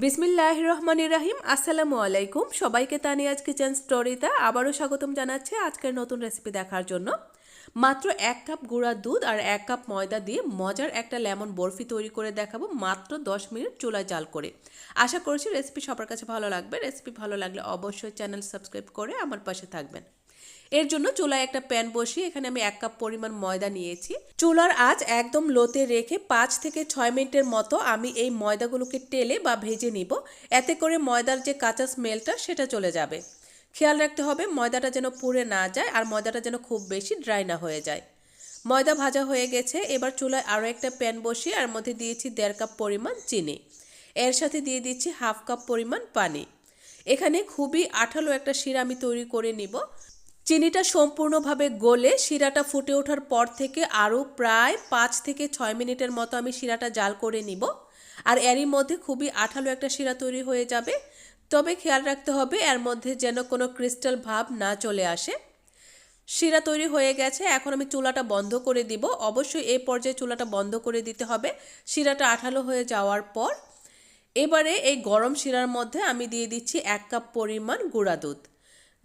বিসমিল্লাহ রহমান রাহিম আসসালামু আলাইকুম। সবাইকে তানিয়াজ কিচেন স্টোরিতে আবারও স্বাগতম জানাচ্ছি আজকের নতুন রেসিপি দেখার জন্য। মাত্র এক কাপ গুঁড়া দুধ আর এক কাপ ময়দা দিয়ে মজার একটা লেমন বরফি তৈরি করে দেখাবো মাত্র দশ মিনিট চুলায় জাল করে। আশা করছি রেসিপি সবার কাছে ভালো লাগবে। রেসিপি ভালো লাগলে অবশ্যই চ্যানেল সাবস্ক্রাইব করে আমার পাশে থাকবেন। এর জন্য চুলায় একটা প্যান বসিয়ে এখানে আমি এক কাপ পরিমাণ ময়দা নিয়েছি। চুলার আঁচ একদম লোতে রেখে পাঁচ থেকে ছয় মিনিটের মতো আমি এই ময়দাগুলোকে টেলে বা ভেজে নিব। এতে করে ময়দার যে কাঁচা স্মেলটা সেটা চলে যাবে। খেয়াল রাখতে হবে ময়দাটা যেন পুড়ে না যায় আর ময়দাটা যেন খুব বেশি ড্রাই না হয়ে যায়। ময়দা ভাজা হয়ে গেছে, এবার চুলায় আরও একটা প্যান বসিয়ে আর মধ্যে দিয়েছি দেড় কাপ পরিমাণ চিনি। এর সাথে দিয়ে দিচ্ছি হাফ কাপ পরিমাণ পানি। এখানে খুবই আঠালো একটা শিরা আমি তৈরি করে নিব। চিনিটা সম্পূর্ণভাবে গলে শিরাটা ফুটে ওঠার পর থেকে আরও প্রায় পাঁচ থেকে ছয় মিনিটের মতো আমি শিরাটা জাল করে নিব। আর এরই মধ্যে খুবই আঠালো একটা শিরা তৈরি হয়ে যাবে। তবে খেয়াল রাখতে হবে, এর মধ্যে যেন কোনো ক্রিস্টাল ভাব না চলে আসে। শিরা তৈরি হয়ে গেছে, এখন আমি চুলাটা বন্ধ করে দিব। অবশ্যই এই পর্যায়ে চুলাটা বন্ধ করে দিতে হবে। শিরাটা আঠালো হয়ে যাওয়ার পর এবারে এই গরম শিরার মধ্যে আমি দিয়ে দিচ্ছি এক কাপ পরিমাণ গুঁড়া দুধ।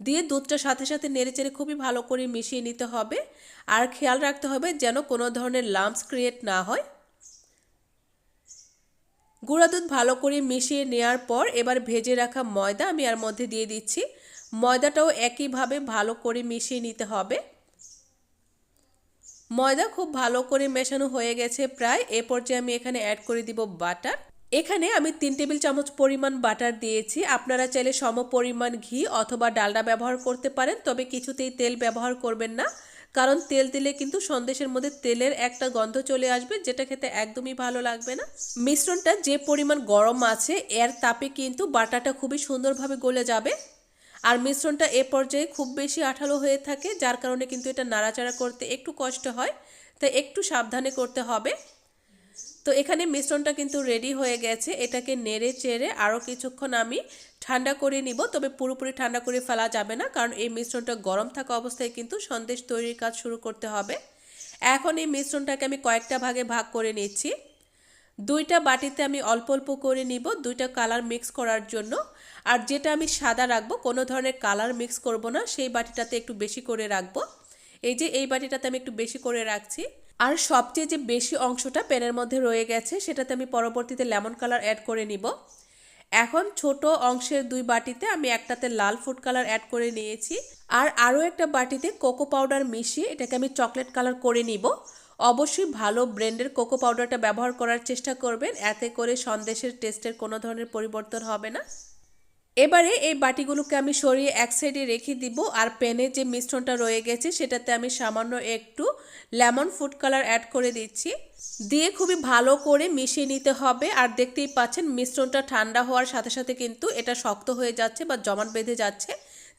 দিয়ে দুধটা সাথে সাথে নেড়েচেড়ে খুবই ভালো করে মিশিয়ে নিতে হবে। আর খেয়াল রাখতে হবে যেন কোনো ধরনের লাম্পস ক্রিয়েট না হয়। গুঁড়া দুধ ভালো করে মিশিয়ে নেওয়ার পর এবার ভেজে রাখা ময়দা আমি আর মধ্যে দিয়ে দিচ্ছি। ময়দাটাও একইভাবে ভালো করে মিশিয়ে নিতে হবে। ময়দা খুব ভালো করে মেশানো হয়ে গেছে প্রায়। এ পর্যায়ে আমি এখানে অ্যাড করে দিব বাটার এখানে আমি তিন টেবিল চামচ পরিমাণ বাটার দিয়েছি। আপনারা চাইলে সম পরিমাণ ঘি অথবা ডালডা ব্যবহার করতে পারেন, তবে কিছুতেই তেল ব্যবহার করবেন না। কারণ তেল দিলে কিন্তু সন্দেশের মধ্যে তেলের একটা গন্ধ চলে আসবে, যেটা খেতে একদমই ভালো লাগবে না। মিশ্রণটা যে পরিমাণ গরম আছে, এর তাপে কিন্তু বাটারটা খুবই সুন্দরভাবে গলে যাবে। আর মিশ্রণটা এ পর্যায়ে খুব বেশি আঠালো হয়ে থাকে, যার কারণে কিন্তু এটা নাড়াচাড়া করতে একটু কষ্ট হয়, তাই একটু সাবধানে করতে হবে। তো এখানে মিশ্রণটা কিন্তু রেডি হয়ে গেছে। এটাকে নেড়ে চেড়ে আরও কিছুক্ষণ আমি ঠান্ডা করে নিব। তবে পুরোপুরি ঠান্ডা করে ফেলা যাবে না, কারণ এই মিশ্রণটা গরম থাকা অবস্থায় কিন্তু সন্দেশ তৈরির কাজ শুরু করতে হবে। এখন এই মিশ্রণটাকে আমি কয়েকটা ভাগে ভাগ করে নিচ্ছি। দুইটা বাটিতে আমি অল্প অল্প করে নিব, দুইটা কালার মিক্স করার জন্য। আর যেটা আমি সাদা রাখব, কোনো ধরনের কালার মিক্স করব না, সেই বাটিটাতে একটু বেশি করে রাখব। এই যে এই বাটিটাতে আমি একটু বেশি করে রাখছি। আর সবচেয়ে যে বেশি অংশটা প্যানের মধ্যে রয়ে গেছে, সেটাতে আমি পরবর্তীতে লেমন কালার অ্যাড করে নিব। এখন ছোট অংশের দুই বাটিতে আমি একটাতে লাল ফুড কালার অ্যাড করে নিয়েছি। আর আরও একটা বাটিতে কোকো পাউডার মিশিয়ে এটাকে আমি চকলেট কালার করে নিব। অবশ্যই ভালো ব্র্যান্ডের কোকো পাউডারটা ব্যবহার করার চেষ্টা করবেন, এতে করে সন্দেশের টেস্টের কোনো ধরনের পরিবর্তন হবে না। এবারে এই বাটিগুলোকে আমি সরিয়ে এক সাইডে রেখে দিব আর প্যানে যে মিশ্রণটা রয়ে গেছে সেটাতে আমি সামান্য একটু লেমন ফুড কালার অ্যাড করে দিচ্ছি। দিয়ে খুবই ভালো করে মিশিয়ে নিতে হবে আর দেখতেই পাচ্ছেন মিশ্রণটা ঠান্ডা হওয়ার সাথে সাথে কিন্তু এটা শক্ত হয়ে যাচ্ছে বা জমাট বেঁধে যাচ্ছে।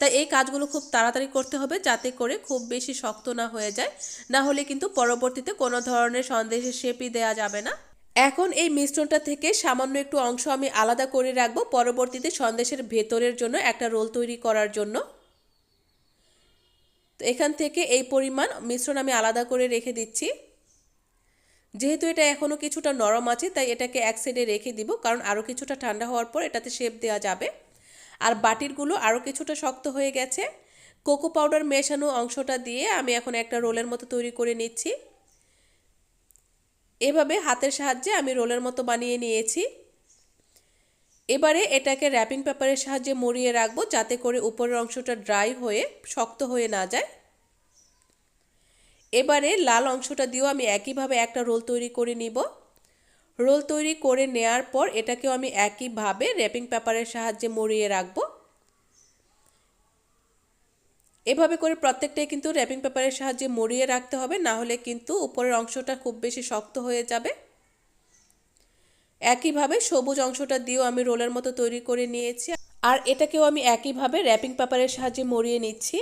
তাই এই কাজগুলো খুব তাড়াতাড়ি করতে হবে যাতে করে খুব বেশি শক্ত না হয়ে যায়। না হলে কিন্তু পরবর্তীতে কোনো ধরনের সন্দেশের শেপই দেওয়া যাবে না। এখন এই মিশ্রণটা থেকে সামান্য একটু অংশ আমি আলাদা করে রাখব, পরবর্তীতে সন্দেশের ভেতরের জন্য একটা রোল তৈরি করার জন্য। তো এখান থেকে এই পরিমাণ মিশ্রণ আমি আলাদা করে রেখে দিচ্ছি। যেহেতু এটা এখনও কিছুটা নরম আছে, তাই এটাকে এক সাইডে রেখে দিব, কারণ আরও কিছুটা ঠান্ডা হওয়ার পর এটাতে শেপ দেওয়া যাবে। আর বাটিরগুলো আরও কিছুটা শক্ত হয়ে গেছে। কোকো পাউডার মেশানো অংশটা দিয়ে আমি এখন একটা রোলের মতো তৈরি করে নিচ্ছি। এভাবে হাতের সাহায্যে আমি রোলের মতো বানিয়ে নিয়েছি। এবারে এটাকে র্যাপিং পেপারের সাহায্যে মুড়িয়ে রাখব যাতে করে উপরের অংশটা ড্রাই হয়ে, শক্ত হয়ে না যায়। এবারে লাল অংশটা দিয়েও আমি একইভাবে একটা রোল তৈরি করে নিব। রোল তৈরি করে নেয়ার পর এটাকেও আমি একইভাবে র্যাপিং পেপারের সাহায্যে মুড়িয়ে রাখব। এভাবে করে প্রত্যেকটাই কিন্তু র্যাপিং পেপারের সাহায্যে মরিয়ে রাখতে হবে, না হলে কিন্তু উপরের অংশটা খুব বেশি শক্ত হয়ে যাবে। একইভাবে সবুজ অংশটা দিয়েও আমি রোলের মতো তৈরি করে নিয়েছি। আর এটাকেও আমি একইভাবে র্যাপিং পেপারের সাহায্যে মরিয়ে নিচ্ছি।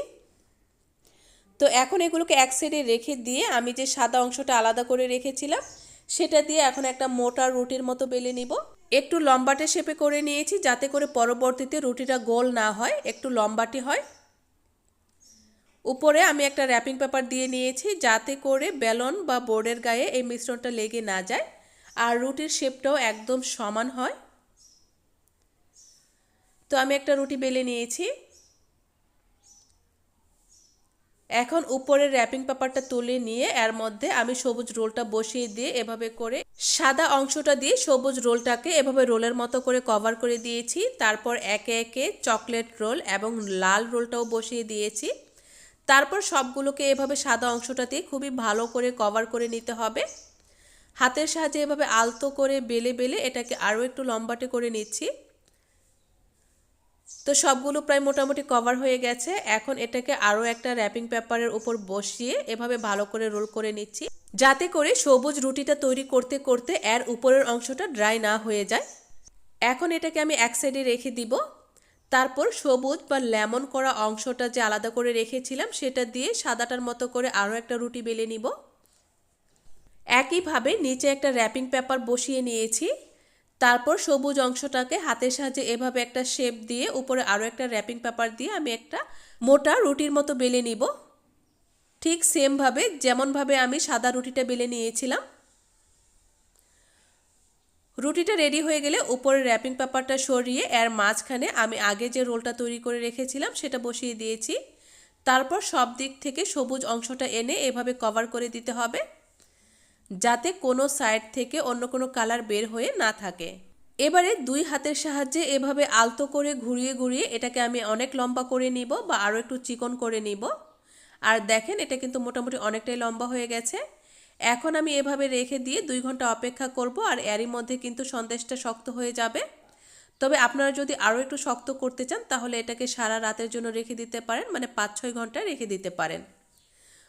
তো এখন এগুলোকে এক সাইডে রেখে দিয়ে আমি যে সাদা অংশটা আলাদা করে রেখেছিলাম, সেটা দিয়ে এখন একটা মোটা রুটির মতো বেলে নিব। একটু লম্বাটে শেপে করে নিয়েছি যাতে করে পরবর্তীতে রুটিটা গোল না হয়, একটু লম্বাটি হয়। উপরে আমি একটা র্যাপিং পেপার দিয়ে নিয়েছি যাতে করে বেলন বা বোর্ডের গায়ে এই মিশ্রণটা লেগে না যায় আর রুটির শেপটাও একদম সমান হয়। তো আমি একটা রুটি বেলে নিয়েছি। এখন উপরের র্যাপিং পেপারটা তুলে নিয়ে এর মধ্যে আমি সবুজ রোলটা বসিয়ে দিয়ে এভাবে করে সাদা অংশটা দিয়ে সবুজ রোলটাকে এভাবে রোলের মতো করে কভার করে দিয়েছি। তারপর একে একে চকলেট রোল এবং লাল রোলটাও বসিয়ে দিয়েছি। তারপর সবগুলোকে এভাবে সাদা অংশটা দিয়ে খুবই ভালো করে কভার করে নিতে হবে। হাতের সাহায্যে এভাবে আলতো করে বেলে বেলে এটাকে আরও একটু লম্বাটে করে নিচ্ছি। তো সবগুলো প্রায় মোটামুটি কভার হয়ে গেছে। এখন এটাকে আরও একটা র্যাপিং পেপারের উপর বসিয়ে এভাবে ভালো করে রোল করে নিচ্ছি। যাতে করে সবুজ রুটিটা তৈরি করতে করতে এর উপরের অংশটা ড্রাই না হয়ে যায়। এখন এটাকে আমি এক সাইডে রেখে দিব। তারপর সবুজ বা লেমন করা অংশটা যে আলাদা করে রেখেছিলাম, সেটা দিয়ে সাদাটার মতো করে আরও একটা রুটি বেলে নিব। একইভাবে নিচে একটা র্যাপিং পেপার বসিয়ে নিয়েছি। তারপর সবুজ অংশটাকে হাতের সাহায্যে এভাবে একটা শেপ দিয়ে উপরে আরও একটা র্যাপিং পেপার দিয়ে আমি একটা মোটা রুটির মতো বেলে নিব। ঠিক সেমভাবে যেমনভাবে আমি সাদা রুটিটা বেলে নিয়েছিলাম। রুটিটা রেডি হয়ে গেলে উপরে র্যাপিং পেপারটা সরিয়ে এর মাঝখানে আমি আগে যে রোলটা তৈরি করে রেখেছিলাম সেটা বসিয়ে দিয়েছি। তারপর সব দিক থেকে সবুজ অংশটা এনে এভাবে কভার করে দিতে হবে, যাতে কোনো সাইড থেকে অন্য কোনো কালার বের হয়ে না থাকে। এবারে দুই হাতের সাহায্যে এভাবে আলতো করে ঘুরিয়ে ঘুরিয়ে এটাকে আমি অনেক লম্বা করে নিব বা আরও একটু চিকন করে নিব। আর দেখেন এটা কিন্তু মোটামুটি অনেকটাই লম্বা হয়ে গেছে। এখন আমি এভাবে রেখে দিয়ে দুই ঘণ্টা অপেক্ষা করব আর এরই মধ্যে কিন্তু সন্দেশটা শক্ত হয়ে যাবে। তবে আপনারা যদি আরও একটু শক্ত করতে চান, তাহলে এটাকে সারা রাতের জন্য রেখে দিতে পারেন মানে পাঁচ ছয় ঘণ্টা রেখে দিতে পারেন।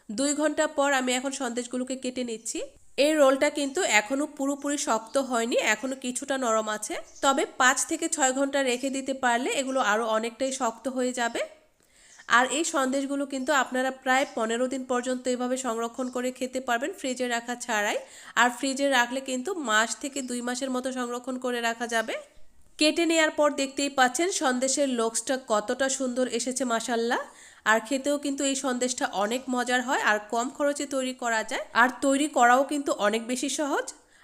দুই ঘণ্টা পর আমি এখন সন্দেশগুলোকে কেটে নিচ্ছি। এই রোলটা কিন্তু এখনও পুরোপুরি শক্ত হয়নি, এখনও কিছুটা নরম আছে। তবে পাঁচ থেকে ছয় ঘণ্টা রেখে দিতে পারলে এগুলো আরও অনেকটাই শক্ত হয়ে যাবে। আর এই সন্দেশগুলো কিন্তু আপনারা প্রায় পনেরো দিন পর্যন্ত এভাবে সংরক্ষণ করে খেতে পারবেন ফ্রিজে রাখা ছাড়াই। আর ফ্রিজে রাখলে কিন্তু মাস থেকে দুই মাসের মতো সংরক্ষণ করে রাখা যাবে। কেটে নেওয়ার পর দেখতেই পাচ্ছেন সন্দেশের লোকসটা কতটা সুন্দর এসেছে মাসাল্লাহ আর খেতেও কিন্তু এই সন্দেশটা অনেক মজার হয় আর কম খরচে তৈরি করা যায়। আর তৈরি করাও কিন্তু অনেক বেশি সহজ।